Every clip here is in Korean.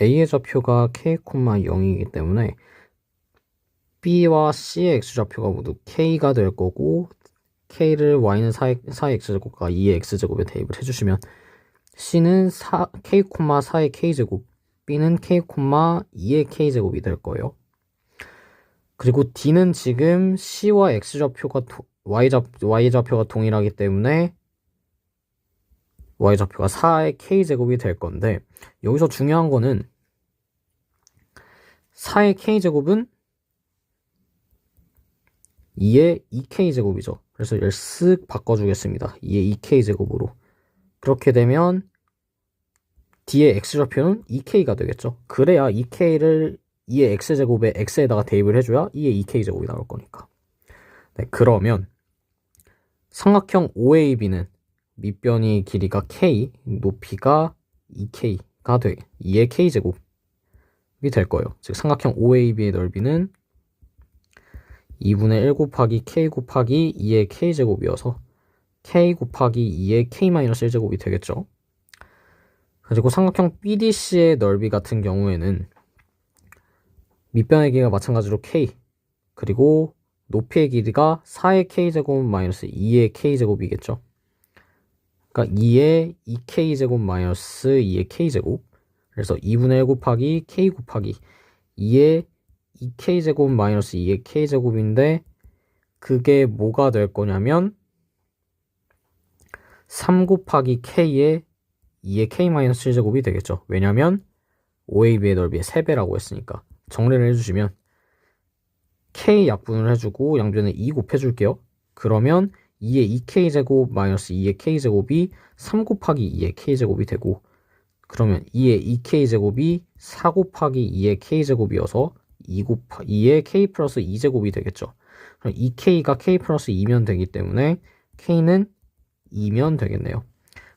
A의 좌표가 K, 0이기 때문에 B와 C의 X좌표가 모두 K가 될 거고 K를 Y는 4의, 4의 X제곱과 2의 X제곱에 대입을 해주시면 C는 4, K, 4의 K제곱 B는 K, 2의 K제곱이 될 거예요. 그리고 D는 지금 C와 X좌표가 Y좌, Y좌표가 동일하기 때문에 Y좌표가 4의 K제곱이 될 건데 여기서 중요한 거는 4의 K제곱은 2의 2K제곱이죠. 그래서 이걸 쓱 바꿔주겠습니다. 2의 2K제곱으로. 그렇게 되면 D의 X좌표는 2K가 되겠죠. 그래야 2K를 2의 X제곱에 X에다가 대입을 해줘야 2의 2K제곱이 나올 거니까. 네, 그러면 삼각형 OAB는 밑변이 길이가 K, 높이가 2K가 돼. 2의 K제곱이 될 거예요. 즉 삼각형 OAB의 넓이는 2분의 1 곱하기 K 곱하기 2의 K제곱이어서 K 곱하기 2의 K-1제곱이 되겠죠. 그리고 삼각형 BDC의 넓이 같은 경우에는 밑변의 길이가 마찬가지로 K 그리고 높이의 길이가 4의 K제곱 마이너스 2의 K제곱이겠죠. 그러니까 2의 2K제곱 마이너스 2의 K제곱 그래서 2분의 1 곱하기 K 곱하기 2의 2K제곱 마이너스 2의 K제곱인데 그게 뭐가 될 거냐면 3 곱하기 K의 2의 K-7제곱이 되겠죠. 왜냐면 OAB의 넓이의 3배라고 했으니까 정리를 해주시면 K 약분을 해주고 양변에 2 곱해줄게요. 그러면 2의 2K제곱 마이너스 2의 K제곱이 3 곱하기 2의 K제곱이 되고 그러면 2의 2K제곱이 4 곱하기 2의 K제곱이어서 2 곱하 2의 K 플러스 2제곱이 되겠죠. 그럼 2K가 K 플러스 2면 되기 때문에 K는 2면 되겠네요.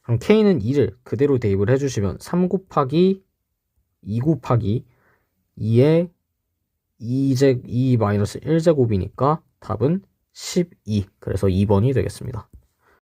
그럼 K는 2를 그대로 대입을 해주시면 3 곱하기 2 곱하기 2의 2제 2 마이너스 1제곱이니까 답은 12. 그래서 2번이 되겠습니다.